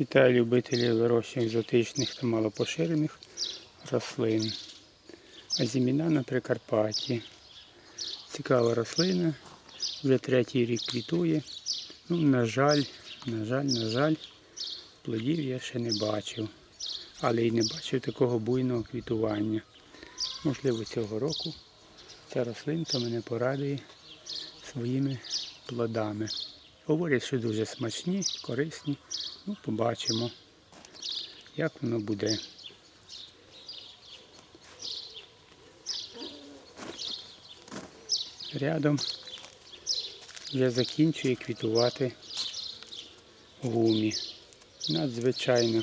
Вітаю любителів вирощення екзотичних та малопоширених рослин. Азіміна на Прикарпатті. Цікава рослина, вже третій рік квітує. Ну, на жаль, на жаль, на жаль, плодів я ще не бачив. Але й не бачив такого буйного квітування. Можливо, цього року ця рослинка мене порадує своїми плодами. Говорять, що дуже смачні, корисні. Ну, побачимо, як воно буде. Рядом вже закінчує квітувати гумі. Надзвичайно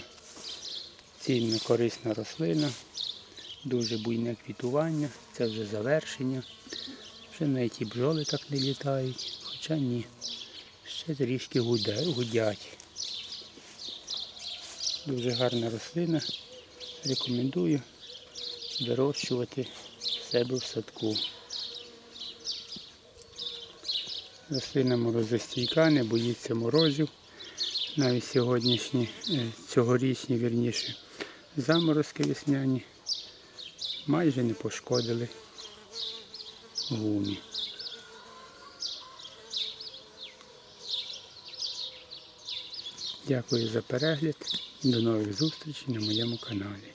цінна корисна рослина, дуже буйне квітування, це вже завершення. Вже навіть і бджоли так не літають, хоча ні, ще трішки гудять. Дуже гарна рослина. Рекомендую вирощувати себе в садку. Рослина морозостійка, не боїться морозів. Навіть сьогоднішні, е, цьогорічні, вірніше, заморозки весняні майже не пошкодили гумі. Дякую за перегляд. До нових зустрічей на моєму каналі.